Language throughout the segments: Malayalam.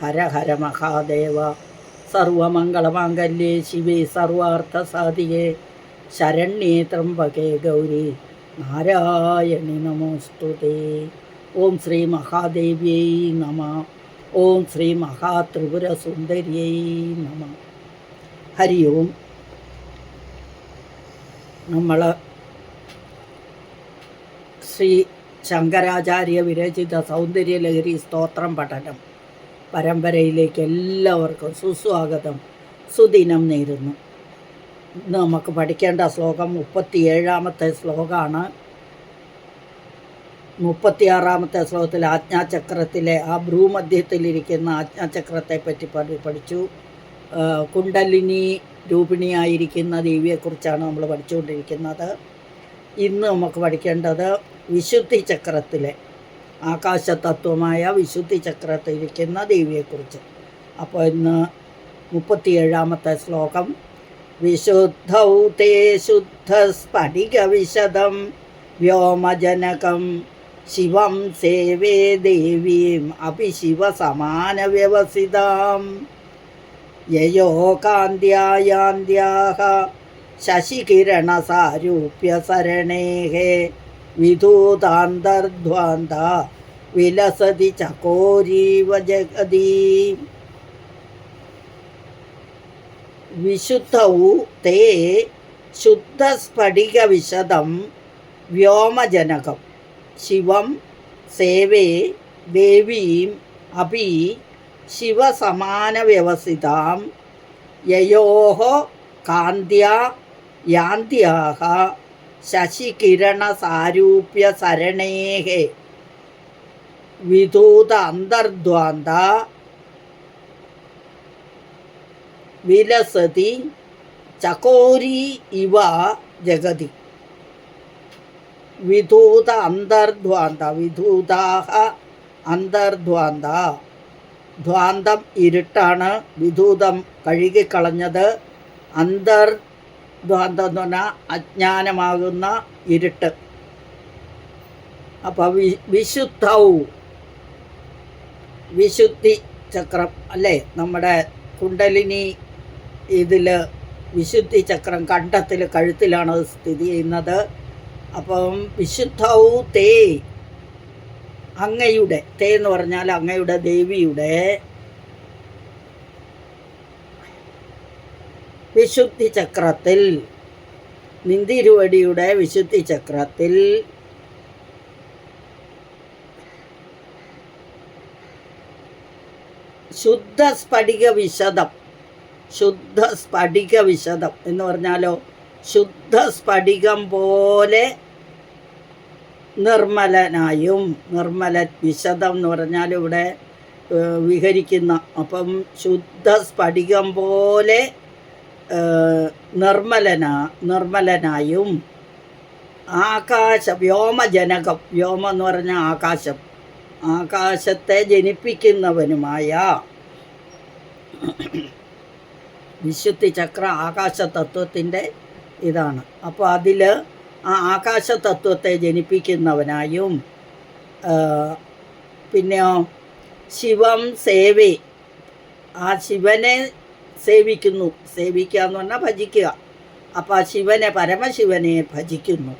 ഹര ഹര മഹാദേവ സർവമംഗളമാംഗല്യേ ശിവേ സർവാർത്ഥസാധികേ ശരണ്യേ ത്രംബകേ ഗൗരി നാരായണി നമോസ്തുതേ ഓം ശ്രീ മഹാദേവ്യൈ നമ. ഓം ശ്രീ മഹാത്രിപുരസുന്ദര്യൈ നമ. ഹരി ഓം. നമ്മൾ ശ്രീ ശങ്കരാചാര്യ വിരചിത സൗന്ദര്യലഹരി സ്തോത്രം പഠനം. പരമ്പരയിലേക്ക് എല്ലാവർക്കും സുസ്വാഗതം. സുദിനം നേരുന്നു. ഇന്ന് നമുക്ക് പഠിക്കേണ്ട ശ്ലോകം മുപ്പത്തിയേഴാമത്തെ ശ്ലോകമാണ്. മുപ്പത്തിയാറാമത്തെ ശ്ലോകത്തിൽ ആജ്ഞാചക്രത്തിലെ ആ ഭ്രൂമധ്യത്തിലിരിക്കുന്ന ആജ്ഞാചക്രത്തെ പറ്റി പഠി പഠിച്ചു. കുണ്ടലിനി രൂപിണിയായിരിക്കുന്ന ദേവിയെക്കുറിച്ചാണ് നമ്മൾ പഠിച്ചുകൊണ്ടിരിക്കുന്നത്. ഇന്ന് നമുക്ക് പഠിക്കേണ്ടത് വിശുദ്ധി ചക്രത്തിലെ ആകാശതത്വമായ വിശുദ്ധി ചക്രത്തിരിക്കുന്ന ദേവിയെക്കുറിച്ച്. അപ്പോൾ ഇന്ന് മുപ്പത്തിയേഴാമത്തെ ശ്ലോകം. വിശുദ്ധൗ തേ ശുദ്ധ സ്ഫടിക വിശദം വ്യോമജനകം ശിവം സേവേ ദേവീം അപി ശിവസമാന വ്യവസിതാം യയോ കാന്ത്യായാന്ത്യാഹ ശശികിരണസാരൂപ്യസരണേः വിധൂതാന്തർധ്വാന്ത വിലസതി ചകോരീവ ജഗതി. വിശുദ്ധൗ തേ ശുദ്ധസ്ഫടികവിശദം വ്യോമജനകം ശിവം സേവേ ദേവീം അപി ശിവസമാനവ്യവസിതാം. യയോः കാന്ത്യ യാന്ത്യാः ശശികിരണസാരൂപ്യസരണേः വിധൂത അന്തർദ്വാന്ത വിലസതി ചകോരി ഇവ ജഗതി. വിധൂത അന്തർദ്വാന്ത വിധൂതാഹ അന്തർദ്വാന്ത. ധ്വാന്തം ഇരുട്ടാണ് വിധൂതം കഴുകിക്കളഞ്ഞത് അന്തർദ്വാന്തം പറഞ്ഞാൽ അജ്ഞാനമാകുന്ന ഇരുട്ട്. അപ്പോൾ വി വിശുദ്ധവും വിശുദ്ധി ചക്രം അല്ലേ? നമ്മുടെ കുണ്ടലിനി ഇതിൽ വിശുദ്ധി ചക്രം കണ്ടത്തിൽ കഴുത്തിലാണ് സ്ഥിതി ചെയ്യുന്നത്. അപ്പം വിശുദ്ധൗ തേ അങ്ങയുടെ തേ എന്ന് പറഞ്ഞാൽ അങ്ങയുടെ ദേവിയുടെ വിശുദ്ധി ചക്രത്തിൽ നിന്തിരുവടിയുടെ വിശുദ്ധി ചക്രത്തിൽ ശുദ്ധ സ്ഫടിക വിശദം ശുദ്ധ സ്ഫടിക വിശദം എന്ന് പറഞ്ഞാലോ ശുദ്ധ സ്ഫടികം പോലെ നിർമ്മലനായും നിർമ്മല വിശദം എന്ന് പറഞ്ഞാൽ ഇവിടെ വിഹരിക്കുന്ന. അപ്പം ശുദ്ധ സ്ഫടികം പോലെ നിർമ്മലനാ നിർമ്മലനായും ആകാശ വ്യോമജനകം വ്യോമം എന്ന് പറഞ്ഞാൽ ആകാശം. ആകാശത്തെ ജനിപ്പിക്കുന്നവനുമായ വിശുദ്ധി ചക്ര ആകാശ തത്വത്തിന്റെ ഇതാണ്. അപ്പോൾ അതിൽ ആ ആകാശ തത്വത്തെ ജനിപ്പിക്കുന്നവനായും പിന്നെയോ ശിവം സേവേ. ആ ശിവനെ സേവിക്കുന്നു. സേവിക്കുക എന്ന് പറഞ്ഞാൽ ഭജിക്കുക. അപ്പോൾ ആ ശിവനെ പരമശിവനെ ഭജിക്കുന്നു.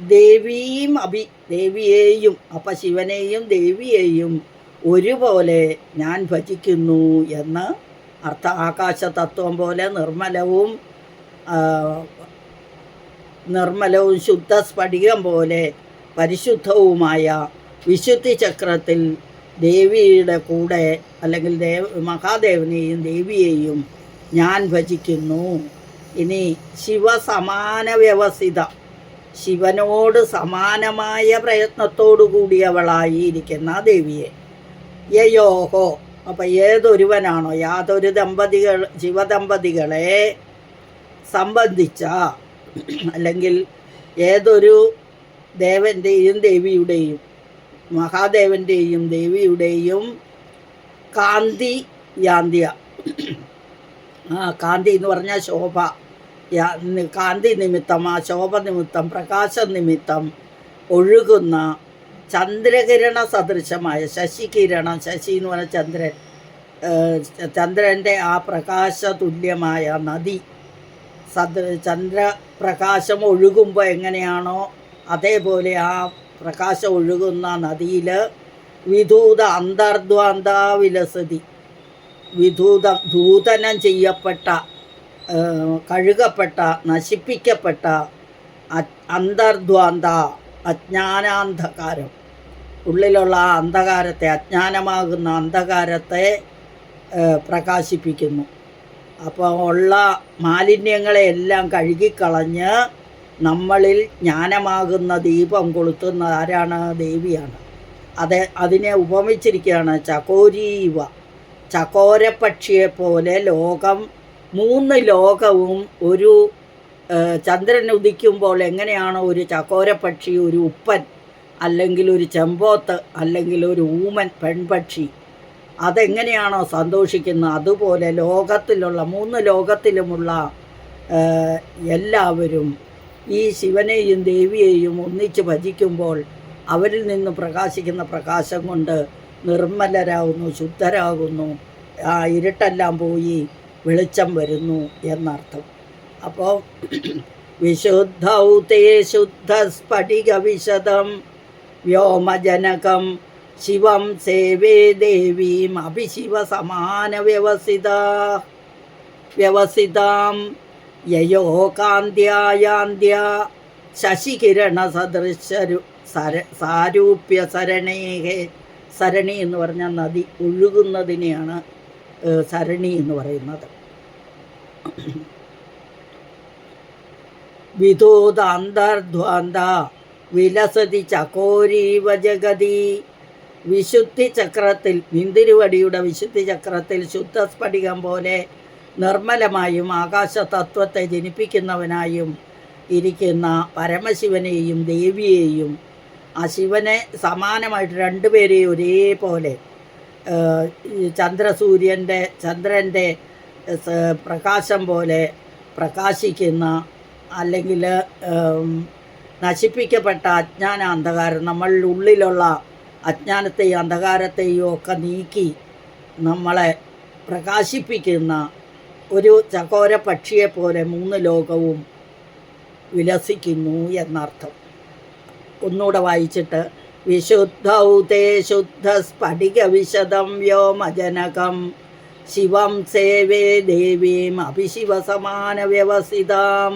ദേവിയും അഭി ദേവിയെയും അപ്പം ശിവനെയും ദേവിയെയും ഒരുപോലെ ഞാൻ ഭജിക്കുന്നു എന്ന് അർത്ഥ ആകാശ തത്വം പോലെ നിർമ്മലവും നിർമ്മലവും ശുദ്ധ സ്ഫടികം പോലെ പരിശുദ്ധവുമായ വിശുദ്ധി ചക്രത്തിൽ ദേവിയുടെ കൂടെ അല്ലെങ്കിൽ ദേവ മഹാദേവനെയും ദേവിയെയും ഞാൻ ഭജിക്കുന്നു. ഇനി ശിവസമാന വ്യവസ്ഥിത ശിവനോട് സമാനമായ പ്രയത്നത്തോടു കൂടിയവളായി ഇരിക്കുന്ന ദേവിയെ. യയോഹോ. അപ്പം ഏതൊരുവനാണോ യാതൊരു ദമ്പതികൾ ശിവദമ്പതികളെ സംബന്ധിച്ച അല്ലെങ്കിൽ ഏതൊരു ദേവന്റെയും ദേവിയുടെയും മഹാദേവന്റെയും ദേവിയുടെയും കാന്തി യാന്തിയ. ആ കാന്തി എന്ന് പറഞ്ഞാൽ ശോഭ. കാന്തി നിമിത്തം ആ ശോഭ നിമിത്തം പ്രകാശ നിമിത്തം ഒഴുകുന്ന ചന്ദ്രകിരണ സദൃശമായ ശശികിരണം ശശി എന്ന് പറഞ്ഞ ചന്ദ്രൻ. ചന്ദ്രന്റെ ആ പ്രകാശ തുല്യമായ നദി സദൃ ചന്ദ്രപ്രകാശം ഒഴുകുമ്പോൾ എങ്ങനെയാണോ അതേപോലെ ആ പ്രകാശം ഒഴുകുന്ന നദിയിൽ വിധൂത അന്തർദ്വാന്താവിലസതി. വിധൂത ധൂതനം ചെയ്യപ്പെട്ട കഴുകപ്പെട്ട നശിപ്പിക്കപ്പെട്ട അന്തർദ്വാന്ത അജ്ഞാനാന്ധകാരം. ഉള്ളിലുള്ള ആ അന്ധകാരത്തെ അജ്ഞാനമാകുന്ന അന്ധകാരത്തെ പ്രകാശിപ്പിക്കുന്നു. അപ്പോൾ ഉള്ള മാലിന്യങ്ങളെ എല്ലാം കഴുകിക്കളഞ്ഞ് നമ്മളിൽ ജ്ഞാനമാകുന്ന ദീപം കൊളുത്തുന്ന ആരാണ്? ദേവിയാണ്. അത് അതിനെ ഉപമിച്ചിരിക്കുകയാണ് ചകോരീവ. ചകോരപക്ഷിയെ പോലെ ലോകം മൂന്ന് ലോകവും ഒരു ചന്ദ്രൻ ഉദിക്കുമ്പോൾ എങ്ങനെയാണ് ഒരു ചകോരപക്ഷി ഒരു ഉപ്പൻ അല്ലെങ്കിൽ ഒരു ചെമ്പോത്ത് അല്ലെങ്കിൽ ഒരു ഊമൻ പെൺപക്ഷി അതെങ്ങനെയാണോ സന്തോഷിക്കുന്നത് അതുപോലെ ലോകത്തിലുള്ള മൂന്ന് ലോകത്തിലുമുള്ള എല്ലാവരും ഈ ശിവനെയും ദേവിയെയും ഒന്നിച്ച് ഭജിക്കുമ്പോൾ അവരിൽ നിന്ന് പ്രകാശിക്കുന്ന പ്രകാശം കൊണ്ട് നിർമ്മലരാകുന്നു ശുദ്ധരാകുന്നു. ആ ഇരുട്ടെല്ലാം പോയി വെളിച്ചം വരുന്നു എന്നർത്ഥം. അപ്പോൾ വിശുദ്ധൗ ശുദ്ധ സ്ഫടിക വിശദം വ്യോമജനകം ശിവം സേവേ ദേവീം അഭിശിവ സമാന വ്യവസിത വ്യവസിതാം യയോ കാന്ത്യായാന്ത്യ ശശികിരണ സദൃശരു സര സാരൂപ്യ സരണേഹേ സരണി എന്ന് പറഞ്ഞാൽ നദി ഒഴുകുന്നതിനെയാണ് സരണി എന്ന് പറയുന്നത്. വിധൂതാന്തർധ്വാന്ത വിലസതി ചകോരീവ ജഗതി വിശുദ്ധി ചക്രത്തിൽ നിന്തിരുവടിയുടെ വിശുദ്ധി ചക്രത്തിൽ ശുദ്ധസ്ഫടികം പോലെ നിർമ്മലമായും ആകാശതത്വത്തെ ജനിപ്പിക്കുന്നവനായും ഇരിക്കുന്ന പരമശിവനെയും ദേവിയെയും ആ ശിവനെ സമാനമായിട്ട് രണ്ടുപേരെയും ഒരേപോലെ ചന്ദ്രസൂര്യന്റെ ചന്ദ്രന്റെ പ്രകാശം പോലെ പ്രകാശിക്കുന്ന അല്ലെങ്കിൽ നശിപ്പിക്കപ്പെട്ട അജ്ഞാന അന്ധകാരം നമ്മളുടെ ഉള്ളിലുള്ള അജ്ഞാനത്തെയും അന്ധകാരത്തെയും ഒക്കെ നീക്കി നമ്മളെ പ്രകാശിപ്പിക്കുന്ന ഒരു ചകോര പക്ഷിയെ പോലെ മൂന്ന് ലോകവും വിലസിക്കുന്നു എന്നർത്ഥം. ഒന്നുകൂടെ വായിച്ചിട്ട് വിശുദ്ധൗതേ വിശദം വ്യോമജനകം ശിവം സേവേ ദേവീം അഭിശിവസമാന വ്യവസിതാം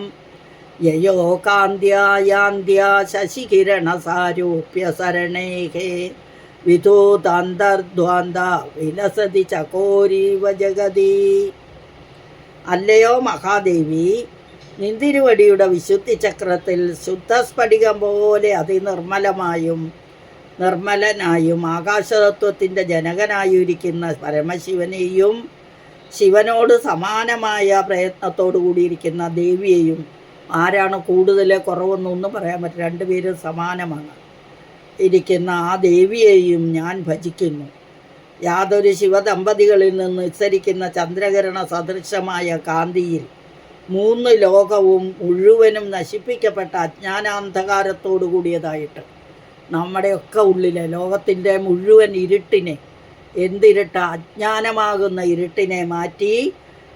യയോ കാന്ത്യായാന്ത്യ ശശികിരണ സാരൂപ്യ സരണേഹേ വിധൂതാന്തർദ്വാന്ത വിലസതി ചകോരീവ ജഗതി. അല്ലയോ മഹാദേവി? നിന്തിരുവടിയുടെ വിശുദ്ധി ചക്രത്തിൽ ശുദ്ധസ്ഫടികം പോലെ അതിനിർമ്മലമായും നിർമ്മലനായും ആകാശതത്വത്തിന്റെ ജനകനായിരിക്കുന്ന പരമശിവനെയും ശിവനോട് സമാനമായ പ്രയത്നത്തോടു കൂടിയിരിക്കുന്ന ദേവിയെയും ആരാണ് കൂടുതൽ കുറവെന്നൊന്നും പറയാൻ പറ്റില്ല. രണ്ടുപേരും സമാനമാണ്. ഇരിക്കുന്ന ആ ദേവിയെയും ഞാൻ ഭജിക്കുന്നു. യാതൊരു ശിവദമ്പതികളിൽ നിന്ന് ഉത്സരിക്കുന്ന ചന്ദ്രകിരണ സദൃശമായ കാന്തിയിൽ മൂന്ന് ലോകവും മുഴുവനും നശിപ്പിക്കപ്പെട്ട അജ്ഞാനാന്ധകാരത്തോടു കൂടിയതായിട്ട് നമ്മുടെയൊക്കെ ഉള്ളിലെ ലോകത്തിന്റെ മുഴുവൻ ഇരുട്ടിനെ എന്തിരുട്ട അജ്ഞാനമാകുന്ന ഇരുട്ടിനെ മാറ്റി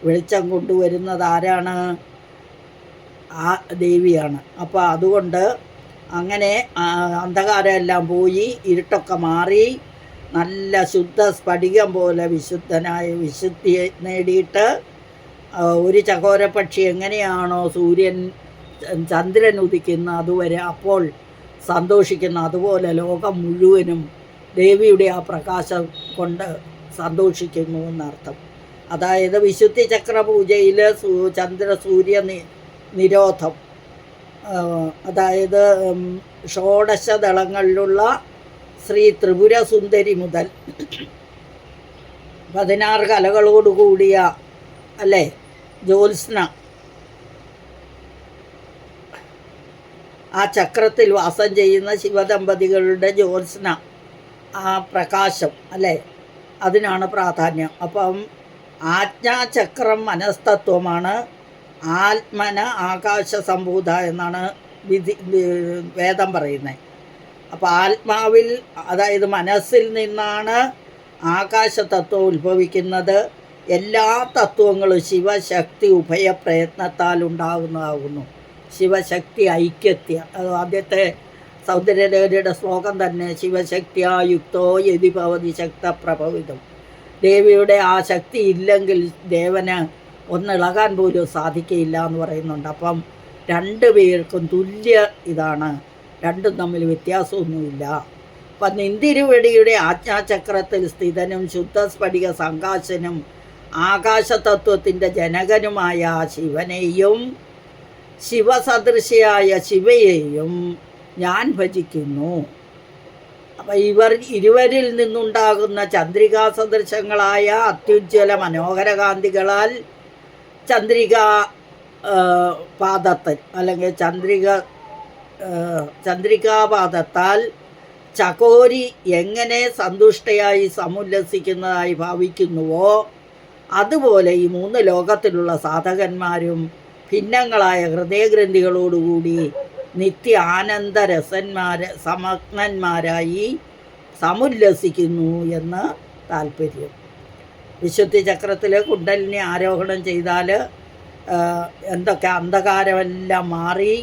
വെളിച്ചം കൊണ്ടുവരുന്നത് ആരാണ്? ആ ദേവിയാണ്. അപ്പോൾ അതുകൊണ്ട് അങ്ങനെ അന്ധകാരമെല്ലാം പോയി ഇരുട്ടൊക്കെ മാറി നല്ല ശുദ്ധ സ്ഫടികം പോലെ വിശുദ്ധനായ വിശുദ്ധി നേടിയിട്ട് ഒരു ചകോരപക്ഷി എങ്ങനെയാണോ സൂര്യൻ ചന്ദ്രൻ ഉദിക്കുന്ന അതുവരെ അപ്പോൾ സന്തോഷിക്കുന്ന അതുപോലെ ലോകം മുഴുവനും ദേവിയുടെ ആ പ്രകാശം കൊണ്ട് സന്തോഷിക്കുന്നു എന്നർത്ഥം. അതായത് വിശുദ്ധി ചക്ര പൂജയിൽ സൂ ചന്ദ്ര സൂര്യ നിരോധം. അതായത് ഷോഡശ ദളങ്ങളിലുള്ള ശ്രീ ത്രിപുര സുന്ദരി മുതൽ പതിനാറ് കലകളോടുകൂടിയ അല്ലേ ജ്യോത്സ്ന. ആ ചക്രത്തിൽ വാസം ചെയ്യുന്ന ശിവദമ്പതികളുടെ ജ്യോത്സ്ന ആ പ്രകാശം അല്ലേ അതിനാണ് പ്രാധാന്യം. അപ്പം ആജ്ഞാചക്രം മനസ്തത്വമാണ് ആത്മന ആകാശ സംഭൂത എന്നാണ് വിധി വേദം പറയുന്നത്. അപ്പോൾ ആത്മാവിൽ അതായത് മനസ്സിൽ നിന്നാണ് ആകാശ തത്വം ഉത്ഭവിക്കുന്നത്. എല്ലാ തത്വങ്ങളും ശിവശക്തി ഉഭയപ്രയത്നത്താൽ ഉണ്ടാകുന്നതാകുന്നു. ശിവശക്തി ഐക്യത്യ അത് ആദ്യത്തെ സൗന്ദര്യദേവിയുടെ ശ്ലോകം തന്നെ ശിവശക്തിയായുക്തോ യതി ഭവതി ശക്ത പ്രഭവിതം ദേവിയുടെ ആ ശക്തി ഇല്ലെങ്കിൽ ദേവന് ഒന്നിളകാൻ പോലും സാധിക്കില്ല എന്ന് പറയുന്നുണ്ട്. അപ്പം രണ്ട് പേർക്കും തുല്യ ഇതാണ് രണ്ടും തമ്മിൽ വ്യത്യാസമൊന്നുമില്ല. അപ്പം നിന്തിരുവടിയുടെ ആജ്ഞാചക്രത്തിൽ സ്ഥിതനും ശുദ്ധസ്ഫടിക സംകാശനും ആകാശതത്വത്തിന്റെ ജനകനുമായ ശിവനെയും ശിവസദൃശയായ ശിവയെയും ഞാൻ ഭജിക്കുന്നു. അപ്പം ഇവർ ഇരുവരിൽ നിന്നുണ്ടാകുന്ന ചന്ദ്രികാ സദൃശങ്ങളായ അത്യുജ്വല മനോഹരകാന്തികളാൽ ചന്ദ്രിക പാദത്തിൽ അല്ലെങ്കിൽ ചന്ദ്രിക ആ, ചന്ദ്രികാപാദത്താൽ ചകോരി എങ്ങനെ സന്തുഷ്ടയായി സമുല്ലസിക്കുന്നതായി ഭാവിക്കുന്നുവോ അതുപോലെ ഈ മൂന്ന് ലോകത്തിലുള്ള സാധകന്മാരും ഭിന്നങ്ങളായ ഹൃദയഗ്രന്ഥികളോടുകൂടി നിത്യ ആനന്ദരസന്മാർ സമഗ്നന്മാരായി സമുല്ലസിക്കുന്നു എന്ന് താല്പര്യം. വിശുദ്ധി ചക്രത്തിൽ കുണ്ടലിനെ ആരോഹണം ചെയ്താൽ എന്തൊക്കെ അന്ധകാരമെല്ലാം മാറി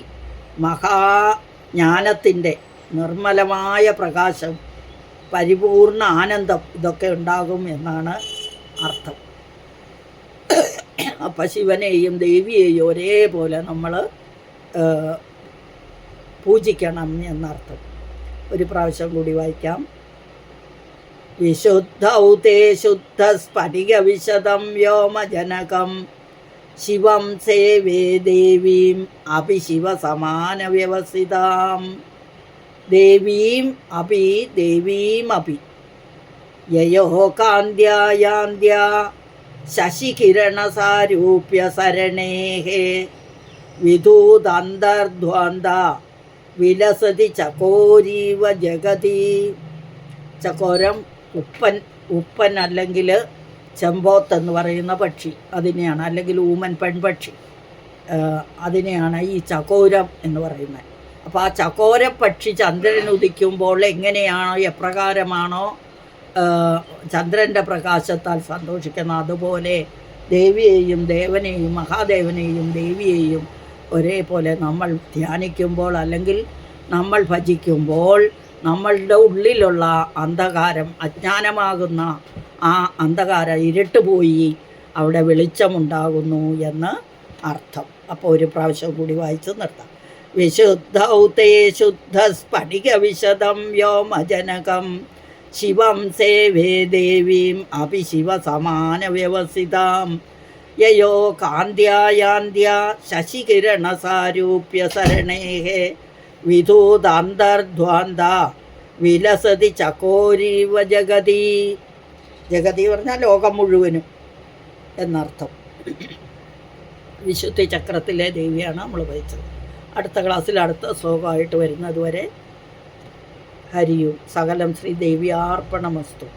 മഹാജ്ഞാനത്തിന്റെ നിർമ്മലമായ പ്രകാശം പരിപൂർണ ആനന്ദം ഇതൊക്കെ ഉണ്ടാകും എന്നാണ് അർത്ഥം. അപ്പം ശിവനെയും ദേവിയെയും ഒരേപോലെ നമ്മൾ പൂജിക്കണം എന്നർത്ഥം. ഒരു പ്രാവശ്യം കൂടി വായിക്കാം. വിശുദ്ധൗ തേ ശുദ്ധ സ്ഫടിക വിശദം വ്യോമജനകം ശിവം സേവേ ദേവീം അപി ശിവസമാനവ്യവസ്ഥിതാം. ദേവീം അപി ദേവീമപി യയോ കാന്ത്യായാന്ത്യ ശശികിരണസാരൂപ്യ സരണേഹേ വിധൂതന്തർധ്വാന്ത വിലസതി ചകോരീവ ജഗതി. ചകോരം ഉപ്പൻ ഉപ്പൻ അല്ലെങ്കിൽ ചെമ്പോത്ത് എന്ന് പറയുന്ന പക്ഷി അതിനെയാണ് അല്ലെങ്കിൽ ഊമൻ പെൺപക്ഷി. അതിനെയാണ് ഈ ചകോരം എന്ന് പറയുന്നത്. അപ്പോൾ ആ ചകോര പക്ഷി ചന്ദ്രൻ ഉദിക്കുമ്പോൾ എങ്ങനെയാണോ എപ്രകാരമാണോ ചന്ദ്രന്റെ പ്രകാശത്താൽ സന്തോഷിക്കുന്നത് അതുപോലെ ദേവിയെയും ദേവനെയും മഹാദേവനെയും ദേവിയെയും ഒരേപോലെ നമ്മൾ ധ്യാനിക്കുമ്പോൾ അല്ലെങ്കിൽ നമ്മൾ ഭജിക്കുമ്പോൾ നമ്മളുടെ ഉള്ളിലുള്ള അന്ധകാരം അജ്ഞാനമാകുന്ന ആ അന്ധകാരം ഇരുട്ട് പോയി അവിടെ വെളിച്ചമുണ്ടാകുന്നു എന്ന് അർത്ഥം. അപ്പോൾ ഒരു പ്രാവശ്യം കൂടി വായിച്ചു നിർത്താം. വിശുദ്ധൗതേ ശുദ്ധ സ്ഫടിക വിശദം വ്യോമജനകം. ശിവം സേവേ ദേവീം അപി ശിവസമാന വ്യവസിതാം യയോ കാന്ത്യായാന്ത്യ ശശികിരണസാരൂപ്യ സരണേഹേ വിധൂതാന്തർധ്വാന്ത വിലസതി ചകോരീവ ജഗതി. ജഗതി പറഞ്ഞാൽ ലോകം മുഴുവനും എന്നർത്ഥം. വിശുദ്ധി ചക്രത്തിലെ ദേവിയാണ് നമ്മൾ വഹിച്ചത് അടുത്ത ക്ലാസ്സിൽ അടുത്ത ശ്ലോകമായിട്ട് വരുന്നത് വരെ ഹരിയും സകലം ശ്രീ ദേവി അർപ്പണമസ്തു.